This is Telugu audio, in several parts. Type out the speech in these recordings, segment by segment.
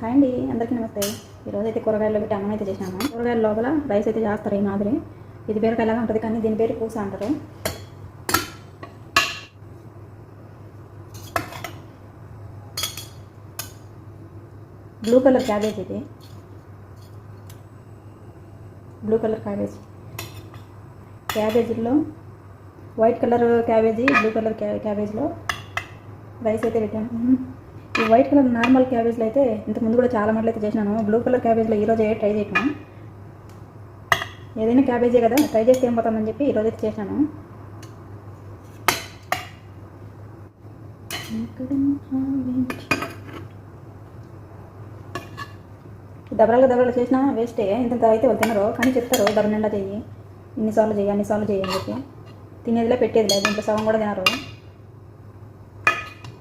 హాయ్ అండి అందరికీ నమస్తే. ఈరోజు అయితే కూరగాయలు పెట్టి అన్నం అయితే చేసినాము. కూరగాయల లోపల రైస్ అయితే చేస్తారు ఈ మాదిరి. ఇది బీరకాయలాగా ఉంటుంది కానీ దీని పేరు పూస అంటారు. బ్లూ కలర్ క్యాబేజ్ ఇది. Blue colour cabbage. క్యాబేజీలో white colour cabbage blue colour క్యా క్యాబేజ్లో రైస్ అయితే పెట్టాను ఈ వైట్ కలర్ నార్మల్ క్యాబేజ్లో అయితే ఇంతకుముందు కూడా చాలా మట్లు అయితే చేసినాను. బ్లూ కలర్ క్యాబేజ్లో ఈరోజు ఏ ట్రై చేయటం ఏదైనా క్యాబేజే కదా ట్రై చేస్తే ఏం పోతుందని చెప్పి ఈరోజు అయితే చేశాను దబరాలు దబరాలు చేసినా వేస్టే. ఇంత అయితే వాళ్ళు తినరు కానీ చెప్తారు దబ నిండా చెయ్యి ఇన్నిసార్లు చెయ్యి అన్నిసార్లు చెయ్యి అని చెప్పి. తినేదిలే పెట్టేది లేదు సగం కూడా తినరు.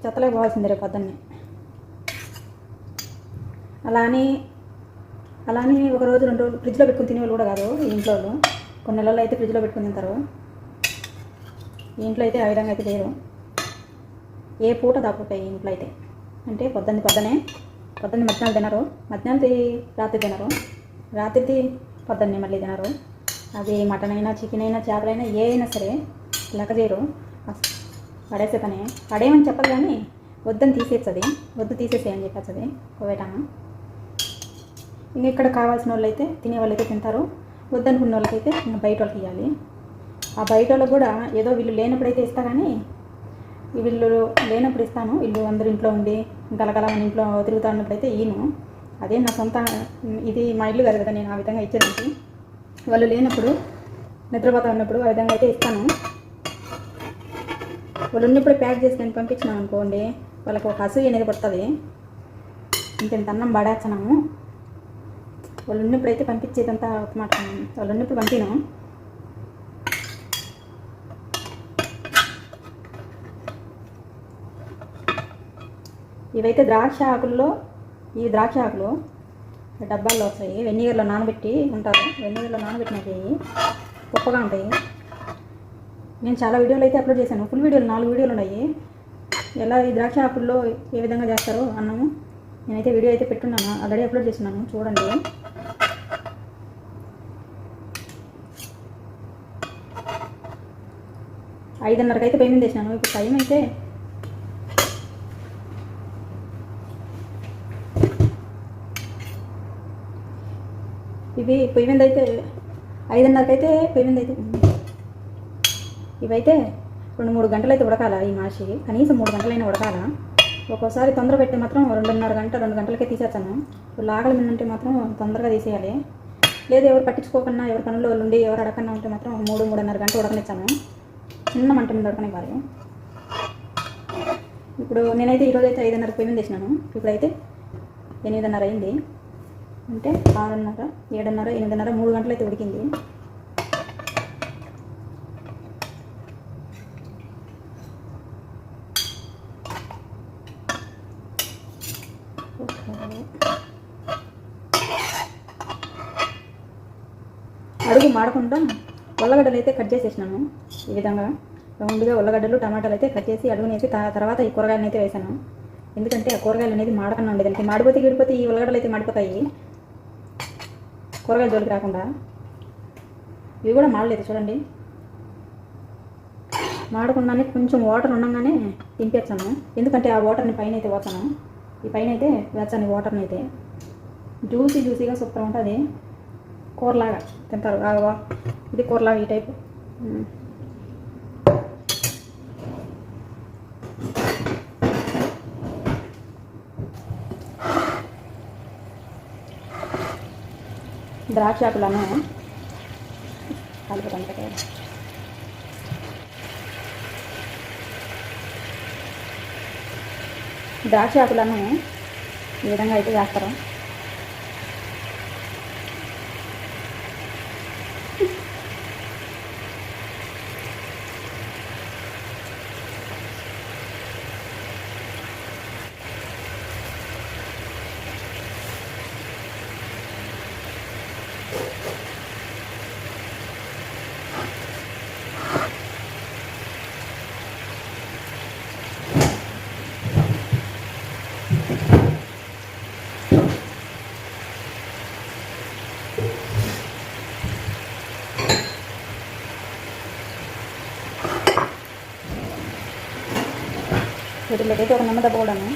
చెత్తలే పోవాల్సిందే రేపు పొద్దున్నే. అలా అని అలా ఒక రోజు రెండు రోజులు ఫ్రిడ్జ్లో పెట్టుకుని తినేవాళ్ళు కూడా కాదు ఇంట్లో వాళ్ళు. కొన్ని నెలల్లో అయితే ఫ్రిడ్జ్లో పెట్టుకుని తింటారు. ఇంట్లో అయితే ఆ విధంగా అయితే చేయరు. ఏ పూట దాపుతాయి ఇంట్లో అయితే. అంటే పొద్దున్న పొద్దునే పొద్దున్న మధ్యాహ్నం తినరు. మధ్యాహ్నం రాత్రి తినరు. రాత్రి పొద్దున్నే మళ్ళీ తినరు. అది మటన్ అయినా చికెన్ అయినా చేపలైనా ఏ అయినా సరే లెక్క చేయరు. పడేసే పనే. పడేయమని చెప్పదు కానీ వద్దని తీసేస్తుంది వద్దు తీసేసేయని చెప్పేస్తుంది కోవేటాను? ఇంకా ఇక్కడ కావాల్సిన వాళ్ళు అయితే తినే వాళ్ళైతే అయితే తింటారు. వద్దనుకున్న వాళ్ళకైతే ఇంకా బయట వాళ్ళకి ఇవ్వాలి ఆ బయట వాళ్ళకి కూడా ఏదో వీళ్ళు లేనప్పుడైతే ఇస్తా కానీ వీళ్ళు లేనప్పుడు ఇస్తాను. వీళ్ళు అందరు ఇంట్లో ఉండి గలగల ఇంట్లో తిరుగుతా ఉన్నప్పుడు అయితే ఈను. అదే నా సొంత ఇది మా ఇల్లు కాదు కదా నేను ఆ విధంగా ఇచ్చేదానికి. వాళ్ళు లేనప్పుడు నిద్రపోతా ఉన్నప్పుడు ఆ విధంగా అయితే ఇస్తాను. వాళ్ళు ఉన్నప్పుడు ప్యాక్ చేసుకొని పంపించినాం అనుకోండి వాళ్ళకి ఒక అసూయ అనేది పడుతుంది. ఇంకెంత అన్నం పడేస్తున్నాము. వాళ్ళు ఉన్నప్పుడు అయితే పంపించేదంతా మాట వాళ్ళు ఉన్నప్పుడు పంపిను. ఇవైతే ద్రాక్ష ఆకుల్లో ఈ ద్రాక్ష ఆకులు డబ్బాల్లో వస్తాయి. వెన్నీగర్లో నానబెట్టి ఉంటారు. వెన్నీగర్లో నానబెట్టినవి గొప్పగా ఉంటాయి. నేను చాలా వీడియోలు అయితే అప్లోడ్ చేశాను. ఫుల్ వీడియోలు నాలుగు వీడియోలు ఉన్నాయి. ఎలా ఈ ద్రాక్ష ఆకుల్లో ఏ విధంగా చేస్తారో అన్నము నేనైతే వీడియో అయితే పెట్టున్నాను. ఆల్రెడీ అప్లోడ్ చేస్తున్నాను. చూడండి. ఐదున్నరకు అయితే పేమెంట్ చేసినాను ఇప్పుడు టైం అయితే ఇవి పొయ్యి అయితే ఐదున్నరకు అయితే పొయ్యి అయితే ఇవైతే రెండు మూడు గంటలు అయితే ఉడకాల ఈ మాషి కనీసం మూడు గంటలైనా ఉడకాల. ఒక్కోసారి తొందర పెట్టి మాత్రం రెండున్నర గంట రెండు గంటలకే తీసేస్తాను. ఇప్పుడు మీద ఉంటే మాత్రం తొందరగా తీసేయాలి. లేదు ఎవరు పట్టించుకోకుండా ఎవరి పనుల్లో వాళ్ళు ఉండి ఎవరు అడగకుండా ఉంటే మాత్రం మూడు మూడున్నర గంట ఉడకనిచ్చాను. చిన్న మంట మీద ఉడకనివ్వాలి ఇప్పుడు నేనైతే ఈరోజు అయితే ఐదున్నర పొయ్యి మీద వేసినాను. ఇప్పుడైతే ఎనిమిదిన్నర అయింది. అంటే ఆరున్నర ఏడున్నర ఎనిమిదిన్నర మూడు గంటలు అయితే ఉడికింది. అడుగు మాడకుండా ఉల్లగడ్డలు అయితే కట్ చేసేసినాను ఈ విధంగా. రౌండ్గా ఉల్లగడ్డలు టమాటాలు అయితే కట్ చేసి అడుగునేసి తర్వాత ఈ కూరగాయలను అయితే వేసాను. ఎందుకంటే ఆ కూరగాయలు అనేది మాడకుండా ఉండేది. అంటే మాడిపోతే గిడిపోతే ఈ ఉల్లగడ్డలు అయితే మాడిపోతాయి. కూరగాయల జోలికి రాకుండా. ఇవి కూడా మాడలేదు చూడండి. మాడకుండానే కొంచెం వాటర్ ఉండగానే దింపేస్తాను. ఎందుకంటే ఆ వాటర్ని పైన అయితే పోతాను ఈ పైన అయితే వేస్తాను ఈ వాటర్ని అయితే జ్యూసీ జ్యూసీగా సూపర్ ఉంటుంది. కూరలాగా తింటారు. ఆ వా- ఇది కూరలాగా ఈ టైపు. ద్రాక్ష ఆకులను కదా ద్రాక్ష ఆకులను ఈ విధంగా అయితే చేస్తారు. വീട്ടിലേക്ക് തുറന്നുമ്പോൾ ബോർഡാണ്